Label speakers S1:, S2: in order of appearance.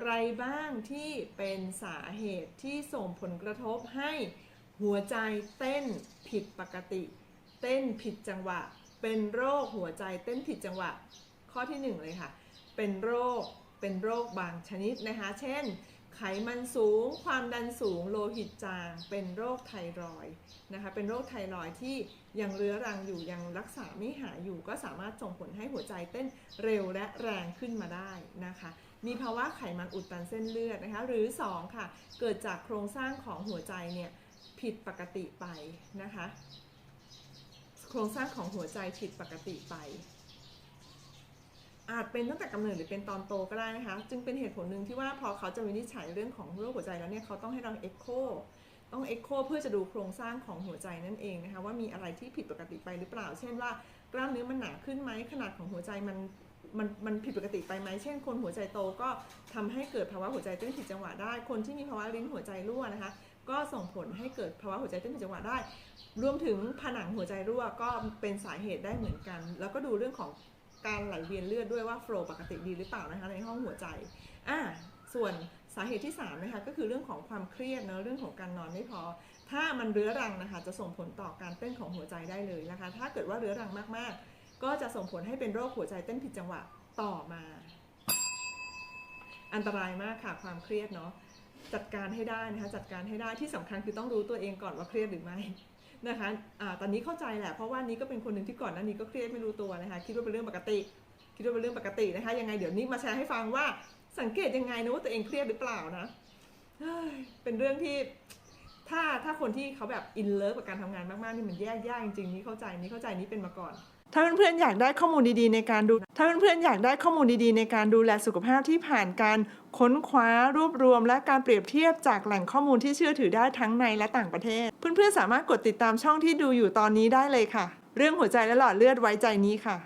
S1: อะไรบ้างที่เป็นสาเหตุที่ส่งผลกระทบให้หัวใจเต้นผิดปกติ เต้นผิดจังหวะ เป็นโรคหัวใจเต้นผิดจังหวะ ข้อที่หนึ่งเลยค่ะ เป็นโรคเป็นโรคบางชนิดนะคะ เช่น ไขมันสูง ความดันสูง โลหิตจาง เป็นโรคไทรอยนะคะ เป็นโรคไทรอยที่ยังเรื้อรังอยู่ยังรักษาไม่หายอยู่ ก็สามารถส่งผลให้หัวใจเต้นเร็วและแรงขึ้นมาได้นะคะ มีภาวะไขมันอุดตันเส้นเลือดนะคะ หรือ 2 ค่ะ เกิดจากโครงสร้างของหัวใจเนี่ยผิดปกติไปนะคะ โครงสร้างของหัวใจผิดปกติไป อาจเป็นตั้งแต่กำเนิดหรือเป็นตอนโตก็ได้นะคะ จึงเป็นเหตุผลหนึ่งที่ว่าพอเขาจะวินิจฉัยเรื่องของโรคหัวใจแล้วเนี่ยเขาต้องให้เราเอ็กโคต้องเอ็กโคเพื่อจะดูโครงสร้างของหัวใจนั่นเองนะคะว่ามีอะไรที่ผิดปกติไปหรือเปล่า เช่นว่ากล้ามเนื้อมันหนาขึ้นไหมขนาดของหัวใจมันมันมันผิดปกติไปไหม เช่น คนหัวใจโตก็ทำให้เกิดภาวะหัวใจเต้นผิดจังหวะได้ คนที่มีภาวะลิ้นหัวใจรั่วนะคะ ก็ส่งผลให้เกิดภาวะหัวใจเต้นผิดจังหวะได้ รวมถึงผนังหัวใจรั่วก็เป็นสาเหตุได้เหมือนกัน แล้วก็ดูเรื่องของ การไหลเวียนเลือดด้วยว่าโฟล์ปกติดีหรือเปล่านะคะในห้องหัวใจอ่าส่วนสาเหตุที่3นะคะก็คือเรื่องของความเครียดเนอะเรื่องของการนอนไม่พอ ถ้ามันเรื้อรังนะคะจะส่งผลต่อการเต้นของหัวใจได้เลยนะคะ ถ้าเกิดว่าเรื้อรังมากๆ ก็จะส่งผลให้เป็นโรคหัวใจเต้นผิดจังหวะต่อมา อันตรายมากค่ะความเครียดเนาะจัดการให้ได้นะคะจัดการให้ได้ที่สำคัญคือต้องรู้ตัวเองก่อนว่าเครียดหรือไม่ นะคะอ่าตอนนี้เข้าใจแหละ เพราะว่านี้ก็เป็นคนหนึ่งที่ก่อนหน้านี้ก็เครียดไม่รู้ตัวนะคะ คิดว่าเป็นเรื่องปกติ คิดว่าเป็นเรื่องปกตินะคะ ยังไงเดี๋ยวนี้มาแชร์ให้ฟังว่าสังเกตยังไงนะว่าตัวเองเครียดหรือเปล่านะ เป็นเรื่องที่ถ้าถ้าคนที่เขาแบบอินเลิฟกับการทำงานมากๆนี่มันแยกยากจริงๆนี่เข้าใจนี่เข้าใจนี่เป็นมาก่อน ถ้าเพื่อนๆอยากได้ข้อมูลดีๆในการดู ถ้าเพื่อนๆอยากได้ข้อมูลดีๆในการดูแลสุขภาพที่ผ่านการค้นคว้ารวบรวม และการเปรียบเทียบจากแหล่งข้อมูลที่เชื่อถือได้ทั้งในและต่างประเทศ เพื่อนๆสามารถกดติดตามช่องที่ดูอยู่ตอนนี้ได้เลยค่ะ เรื่องหัวใจและหลอดเลือดไว้ใจนี้ค่ะ